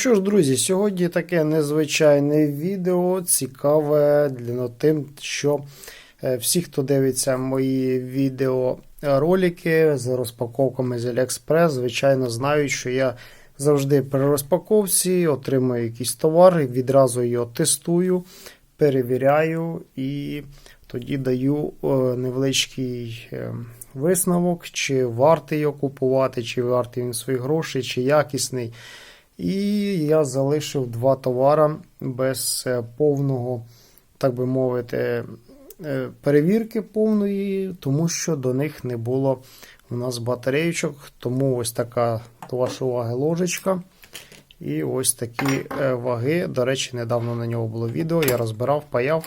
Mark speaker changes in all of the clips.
Speaker 1: Що ж, друзі, сьогодні таке незвичайне відео, цікаве для тим, що е, всі, хто дивиться мої відеоролики з розпаковками з AliExpress, звичайно, знають, що я завжди при розпаковці отримую якийсь товар, відразу його тестую, перевіряю і тоді даю е, невеличкий е, висновок, чи вартий його купувати, чи вартий він свої гроші, чи якісний. І я залишив два товари без е, повного, так би мовити, е, перевірки повної, тому що до них не було у нас батареючок. Тому ось така до вашої ложечка. І ось такі е, ваги. До речі, недавно на нього було відео. Я розбирав, паяв.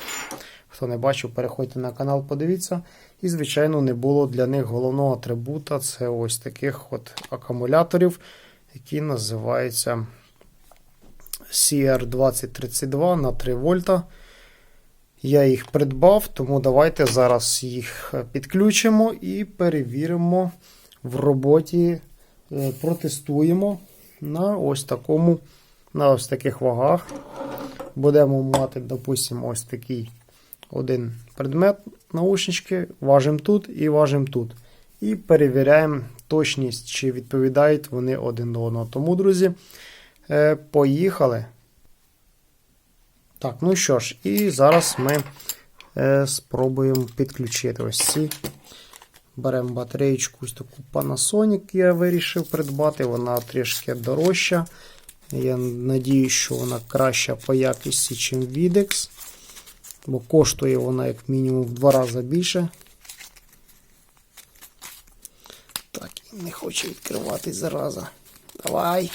Speaker 1: Хто не бачив, переходьте на канал, подивіться. І, звичайно, не було для них головного атрибута. Це ось таких от акумуляторів який називається CR2032 на 3 вольта. Я їх придбав, тому давайте зараз їх підключимо і перевіримо в роботі, е, протестуємо на ось такому, на ось таких вагах. Будемо мати, допустимо, ось такий один предмет, наушнички, важимо тут і важимо тут. І перевіряємо точність, чи відповідають вони один до одного. Тому, друзі, е, поїхали. Так, ну що ж, і зараз ми е, спробуємо підключити ось ці. Беремо батареєчку, ось таку Panasonic я вирішив придбати. Вона трішки дорожча. Я надію, що вона краща по якості, ніж Videx. Бо коштує вона як мінімум в два рази більше. Так, не хоче відкривати зараза. Давай.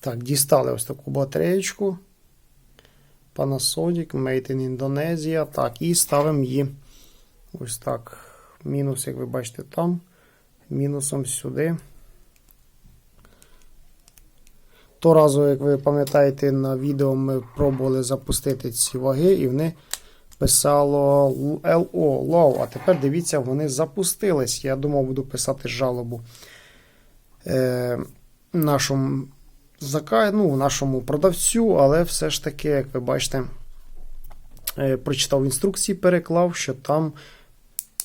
Speaker 1: Так, дістали ось таку батареєчку. Panasonic, Made in Indonesia. Так, і ставимо її ось так. Мінус, як ви бачите, там. Мінусом сюди. То разу, як ви пам'ятаєте, на відео ми пробували запустити ці ваги, і вони писало LO, low. А тепер дивіться, вони запустились. Я думав, буду писати жалобу е, нашому зака... ну, нашому продавцю, але все ж таки, як ви бачите, е, прочитав інструкції, переклав, що там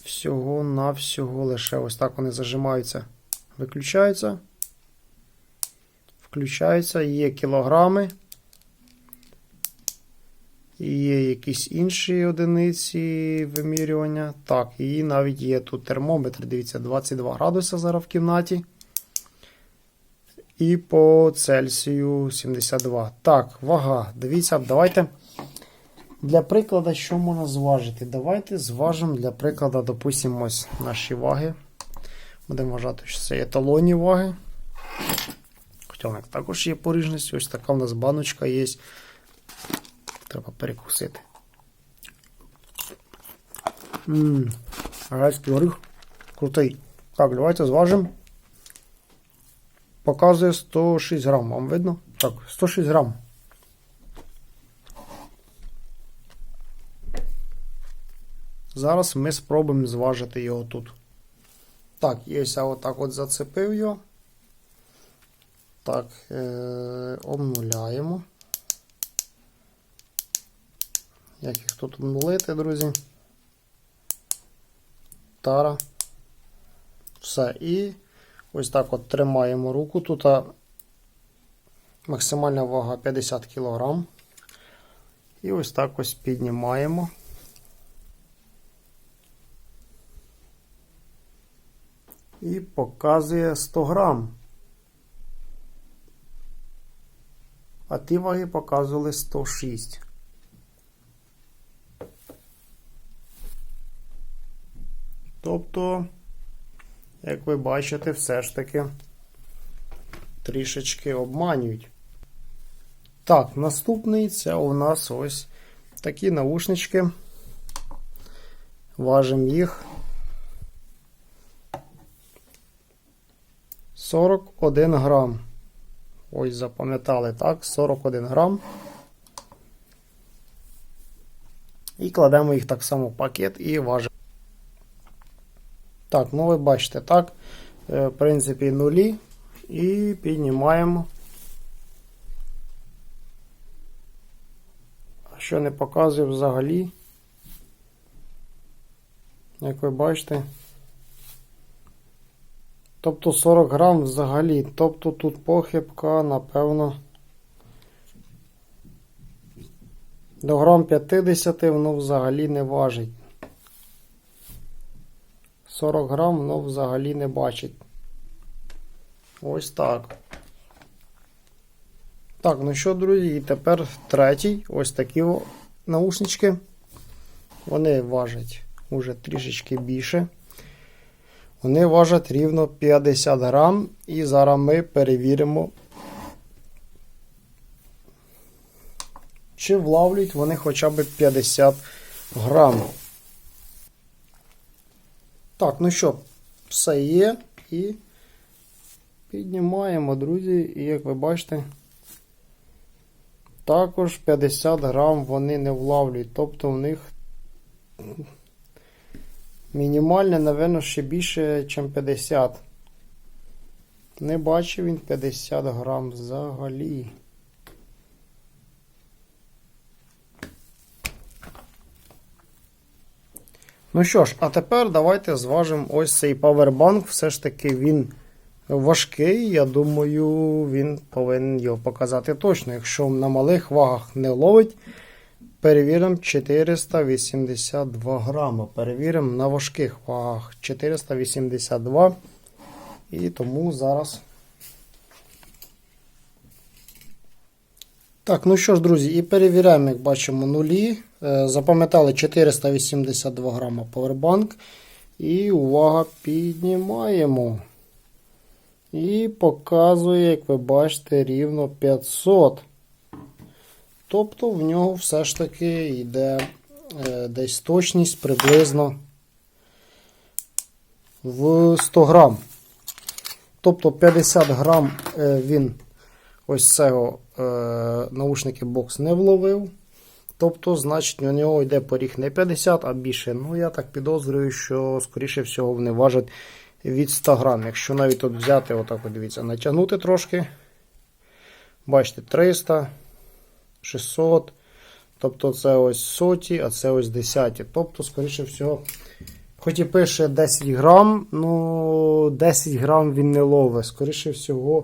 Speaker 1: всього-навсього лише ось так вони зажимаються, виключаються включаються, є кілограми, є якісь інші одиниці вимірювання. Так, і навіть є тут термометр, дивіться, 22 градуси зараз в кімнаті. І по Цельсію 72. Так, вага. Дивіться, давайте. Для прикладу, що можна зважити? Давайте зважимо для прикладу, допустимо, ось наші ваги. Будемо вважати, що це еталонні ваги. Хоча також є поріжність. Ось така у нас баночка є. Треба перекусити. Грецький горіх крутий. Так, давайте зважимо. Показує 106 грам. Вам видно? Так, 106 грам. Зараз ми спробуємо зважити його тут. Так, я отак от зацепив його. Так, е, обнуляємо. Як їх тут обнулити, друзі? Тара. Все. І ось так от тримаємо руку. Тут максимальна вага 50 кг. І ось так ось піднімаємо. І показує 100 грам. А ті ваги показували 106. Тобто, як ви бачите, все ж таки трішечки обманюють. Так, наступний це у нас ось такі наушнички. Важимо їх 41 грам. Ось запам'ятали, так, 41 грам. І кладемо їх так само в пакет і важимо. Так, ну ви бачите, так. е, В принципі, нулі. І піднімаємо. Що не показує взагалі. Як ви бачите. Тобто 40 грам взагалі. Тобто тут похибка, напевно. До грам 50 воно взагалі не важить. 40 грам воно взагалі не бачить. Ось так. Так, ну що, друзі, і тепер третій. Ось такі наушнички. Вони важать уже трішечки більше. Вони важать рівно 50 грам. І зараз ми перевіримо, чи влавлюють вони хоча б 50 грам. Так, ну що, все є. І піднімаємо, друзі. І як ви бачите, також 50 грам вони не влавлюють. Тобто в них мінімальне, напевно, ще більше, ніж 50. Не бачив він 50 грам взагалі. Ну що ж, а тепер давайте зважимо ось цей павербанк. Все ж таки він важкий. Я думаю, він повинен його показати точно. Якщо на малих вагах не ловить, перевіримо 482 грама. Перевіримо на важких вагах 482. І тому зараз. Так, ну що ж, друзі, і перевіряємо, як бачимо, нулі. Е, Запам'ятали 482 грама повербанк. І увага, піднімаємо. І показує, як ви бачите, рівно 500. Тобто в нього все ж таки йде е, десь точність приблизно в 100 грам. Тобто 50 грам е, він ось цього е, наушники бокс не вловив. Тобто, значить, у нього йде поріг не 50, а більше. Ну, я так підозрюю, що, скоріше всього, вони важать від 100 грам. Якщо навіть тут взяти, отак, от дивіться, натягнути трошки. Бачите, 300, 600. Тобто це ось соті, а це ось десяті. Тобто, скоріше всього, хоч і пише 10 грам, ну 10 грам він не ловить. Скоріше всього,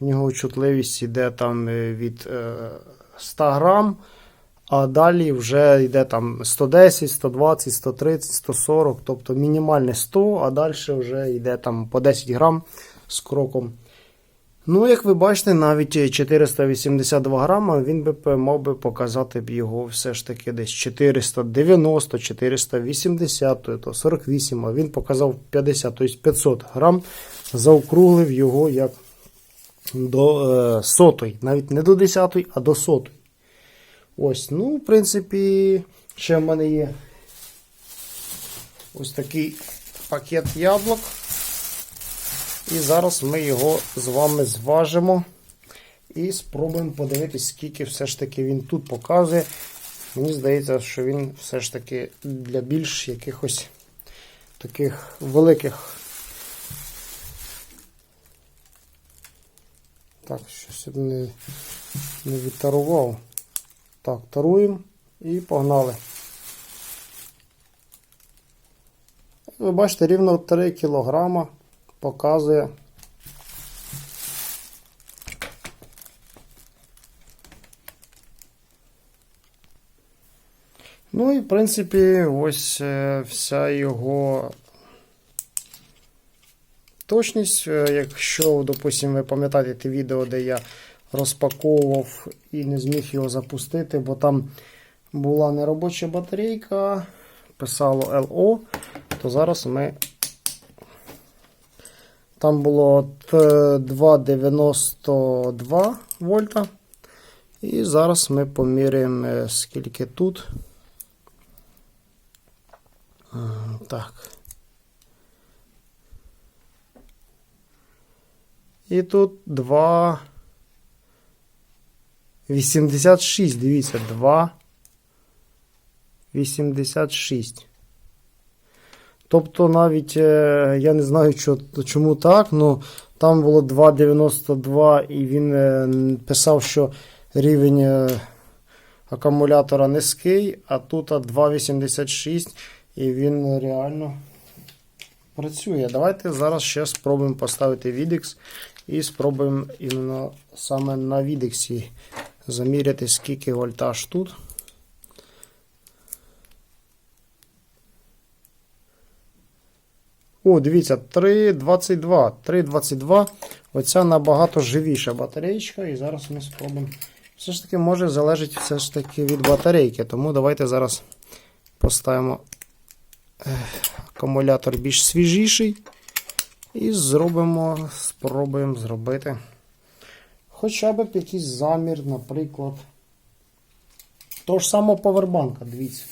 Speaker 1: в нього чутливість йде там е, від е, 100 грам. А далі вже йде там 110, 120, 130, 140, тобто мінімальне 100, а далі вже йде там по 10 грам з кроком. Ну, як ви бачите, навіть 482 грама він би мав би показати б його все ж таки десь 490, 480, то 48, а він показав 50, тобто 500 грам, заокруглив його як до е, сотої, навіть не до 10, а до сотої. Ось, ну, в принципі, ще в мене є ось такий пакет яблук. І зараз ми його з вами зважимо і спробуємо подивитись, скільки все ж таки він тут показує. Мені здається, що він все ж таки для більш якихось таких великих. Так, щось не, не відтарував. Так, таруємо і погнали. Ви бачите, рівно 3 кг показує. Ну і, в принципі, ось е, вся його точність. Е, Якщо, допустимо, ви пам'ятаєте те відео, де я розпаковував і не зміг його запустити, бо там була неробоча батарейка, писало LO, то зараз ми. Там було 2,92 вольта. І зараз ми поміряємо, е, скільки тут. Так. І тут 2. 86, дивіться, 2. 86. Тобто навіть е, я не знаю, чому так, але там було 2,92 і він е, писав, що рівень е, акумулятора низький, а тут 2,86 і він реально працює. Давайте зараз ще спробуємо поставити відекс і спробуємо іменно саме на відексі заміряти, скільки вольтаж тут. О, дивіться, 3,22. 3,22. Оця набагато живіша батареєчка. І зараз ми спробуємо. Все ж таки може залежить все ж таки від батарейки. Тому давайте зараз поставимо акумулятор більш свіжіший. І зробимо, спробуємо зробити хоча б якийсь замір, наприклад. Того ж самого повербанка, дивіться.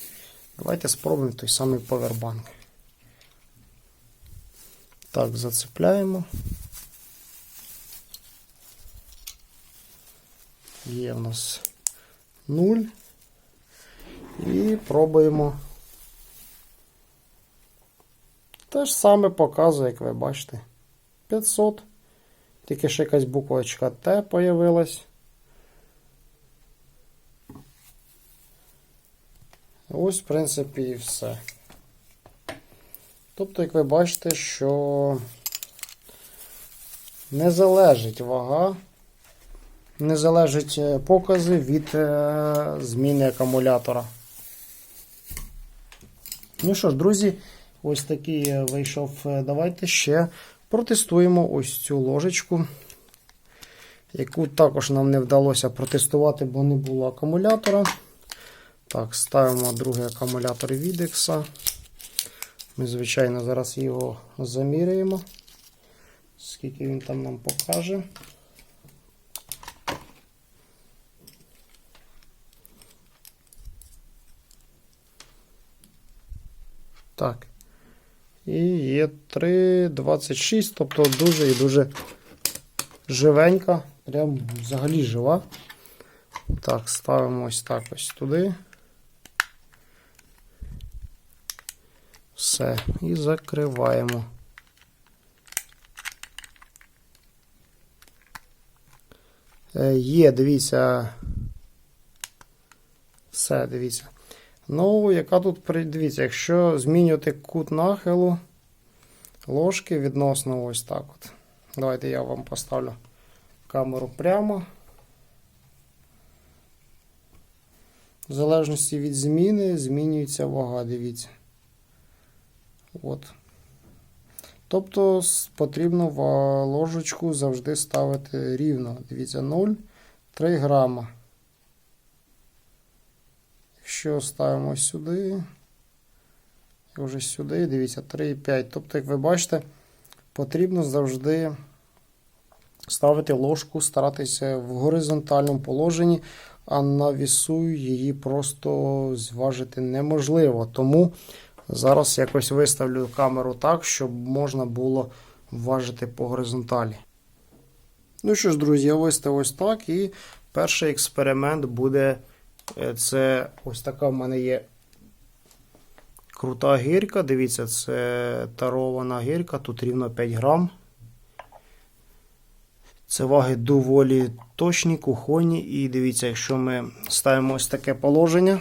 Speaker 1: Давайте спробуємо той самий повербанк. Так, зацепляємо. Є в нас 0. І пробуємо. Те ж саме показує, як ви бачите. 500. Тільки ще якась буквочка Т появилась. Ось, в принципі, і все. Тобто, як ви бачите, що не залежить вага, не залежить е, покази від е, зміни акумулятора. Ну що ж, друзі, ось такий е, вийшов. Давайте ще протестуємо ось цю ложечку, яку також нам не вдалося протестувати, бо не було акумулятора. Так, ставимо другий акумулятор відекса. Ми, звичайно, зараз його заміряємо, скільки він там нам покаже. Так. І є 3,26, тобто дуже і дуже живенька, прям взагалі жива. Так, ставимо ось так ось туди. Все, і закриваємо. Е, Є, дивіться. Все, дивіться. Ну, яка тут дивіться, якщо змінювати кут нахилу ложки відносно ось так от. Давайте я вам поставлю камеру прямо. В залежності від зміни змінюється вага, дивіться. От. Тобто потрібно ложечку завжди ставити рівно. Дивіться, 0,3 грама. Якщо ставимо сюди, і вже сюди, дивіться, 3,5. Тобто, як ви бачите, потрібно завжди ставити ложку, старатися в горизонтальному положенні, а на вісу її просто зважити неможливо. Тому зараз якось виставлю камеру так, щоб можна було важити по горизонталі. Ну що ж, друзі, я виставив ось так. І перший експеримент буде. Е, Це ось така в мене є крута гірка. Дивіться, це тарована гірка, тут рівно 5 грам. Це ваги доволі точні, кухонні. І дивіться, якщо ми ставимо ось таке положення,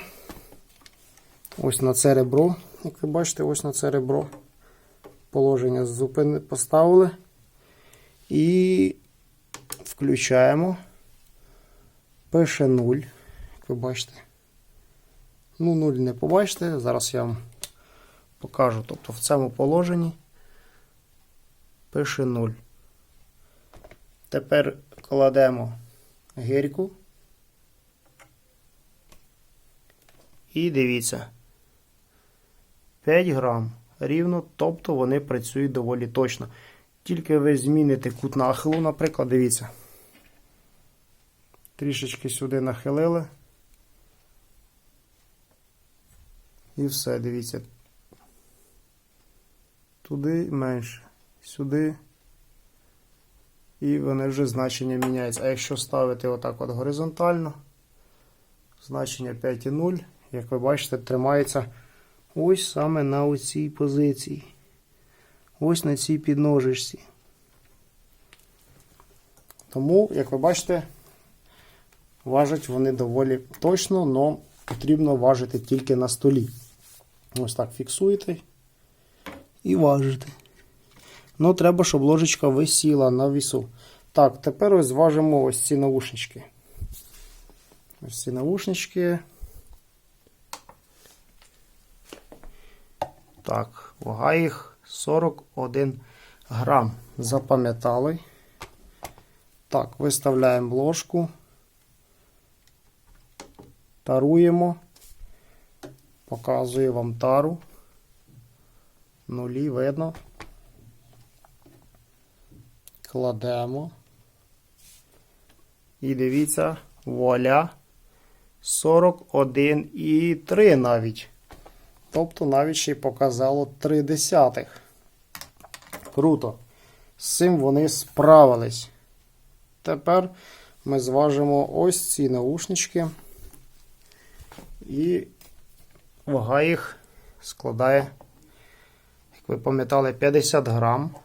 Speaker 1: ось на це ребро, як ви бачите, ось на це ребро. Положення зупини поставили. І включаємо. Пише 0 як ви бачите. Ну, 0 не побачите. Зараз я вам покажу. Тобто в цьому положенні пише 0. Тепер кладемо гірку. І дивіться. 5 грам рівно, тобто вони працюють доволі точно. Тільки ви зміните кут нахилу, наприклад, дивіться. Трішечки сюди нахилили. І все, дивіться. Туди менше, сюди. І вони вже значення міняються. А якщо ставити отак от горизонтально, значення 5,0, як ви бачите, тримається ось саме на оцій позиції. Ось на цій підножечці. Тому, як ви бачите, важать вони доволі точно, але потрібно важити тільки на столі. Ось так фіксуєте і важите. Ну, треба, щоб ложечка висіла на вісу. Так, тепер ось зважимо ось ці наушнички. Ось ці наушнички. Так, вага їх 41 грам. Запам'ятали. Так, виставляємо ложку. Таруємо. Показую вам тару. Нулі видно. Кладемо. І дивіться, вуаля. 41,3 навіть. Тобто навіть ще й показало 3 десятих. Круто. З цим вони справились. Тепер ми зважимо ось ці наушнички. І вага їх складає, як ви пам'ятали, 50 грам.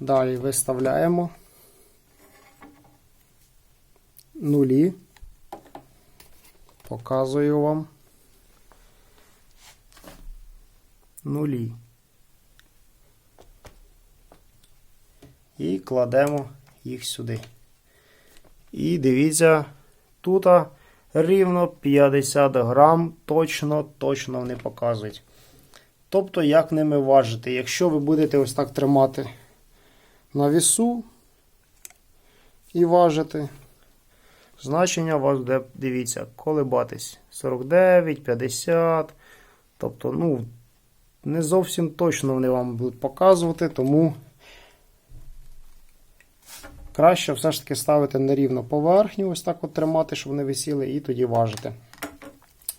Speaker 1: Далі виставляємо нулі. Показую вам. Нулі. І кладемо їх сюди. І дивіться, тут рівно 50 грам, точно, точно вони показують. Тобто, як ними важити. Якщо ви будете ось так тримати на вісу і важити, значення у вас буде, дивіться, колебатись 49, 50. Тобто, ну, не зовсім точно вони вам будуть показувати, тому краще все ж таки ставити на рівну поверхню, ось так от тримати, щоб вони висіли, і тоді важити.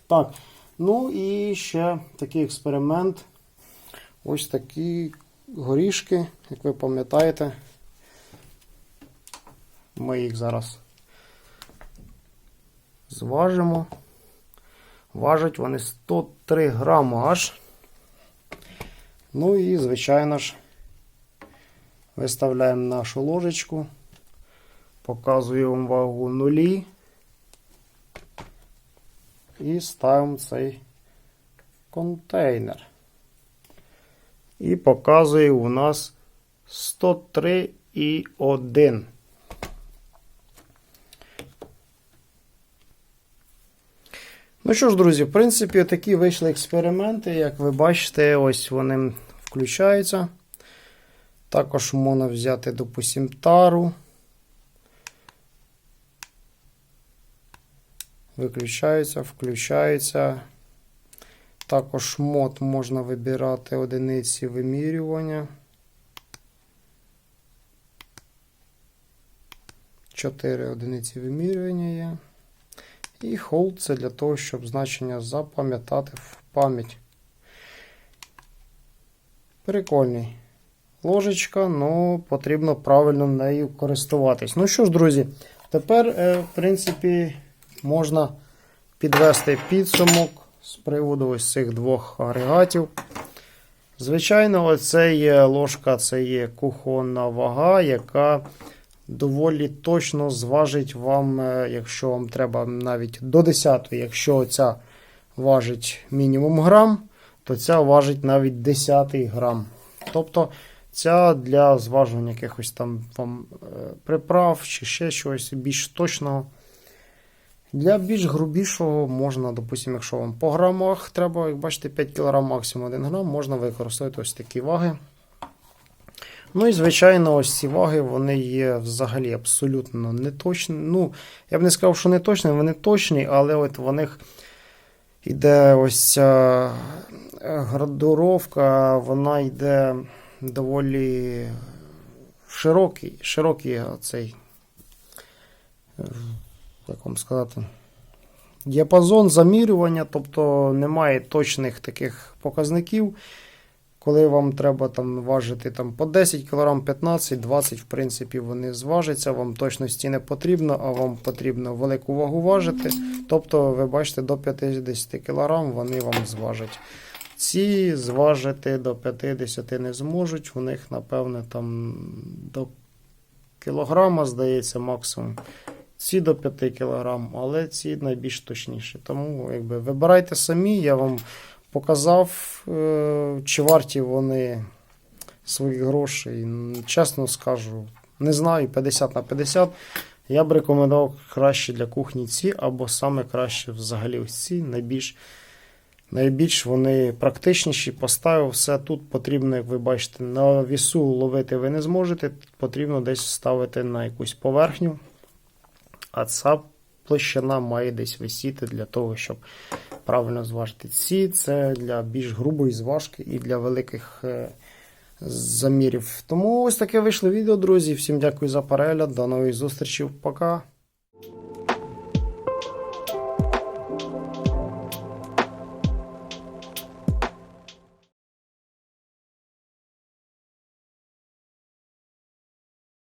Speaker 1: Так, ну і ще такий експеримент. Ось такі горішки, як ви пам'ятаєте, ми їх зараз зважимо. Важать вони 103 грами аж. Ну і, звичайно ж, виставляємо нашу ложечку, показуємо вагу нулі і ставимо цей контейнер. І показує у нас 103,1. Ну що ж, друзі, в принципі, такі вийшли експерименти. Як ви бачите, ось вони включаються. Також можна взяти, допустим, тару. Виключається, включається. Також мод можна вибирати одиниці вимірювання. 4 одиниці вимірювання є. І hold це для того, щоб значення запам'ятати в пам'ять. Прикольний. Ложечка, але потрібно правильно нею користуватись. Ну що ж, друзі, тепер, в принципі, можна підвести підсумок з приводу ось цих двох агрегатів. Звичайно, оце є ложка, це є кухонна вага, яка доволі точно зважить вам, якщо вам треба навіть до 10, якщо ця важить мінімум грам, то ця важить навіть 10 грам. Тобто ця для зважування якихось там вам приправ чи ще щось більш точного. Для більш грубішого можна, допустимо, якщо вам по грамах треба, як бачите, 5 кг максимум 1 грам, можна використовувати ось такі ваги. Ну і, звичайно, ось ці ваги вони є взагалі абсолютно неточні. Ну, я б не сказав, що не точні, вони точні, але от в них йде ось ця градуровка, вона йде доволі широкий, широкий цей, як вам сказати, діапазон замірювання, тобто немає точних таких показників. Коли вам треба там важити там, по 10 кг, 15, 20, в принципі, вони зважаться, вам точності не потрібно, а вам потрібно велику вагу важити. Тобто, ви бачите, до 50 кг вони вам зважать. Ці зважити до 50 не зможуть, у них, напевне, там до кілограма, здається, максимум. Ці до 5 кг, але ці найбільш точніші. Тому якби, вибирайте самі, я вам показав, е, чи варті вони своїх грошей. Чесно скажу, не знаю, 50 на 50. Я б рекомендував краще для кухні ці, або саме краще взагалі ось ці, найбільш, найбільш вони практичніші. Поставив все тут потрібно, як ви бачите, на вісу ловити ви не зможете. Потрібно десь ставити на якусь поверхню. А ця площина має десь висіти для того, щоб правильно зважити. Ці це для більш грубої зважки і для великих е, замірів. Тому ось таке вийшло відео, друзі. Всім дякую за перегляд. До нових зустрічей. Пока.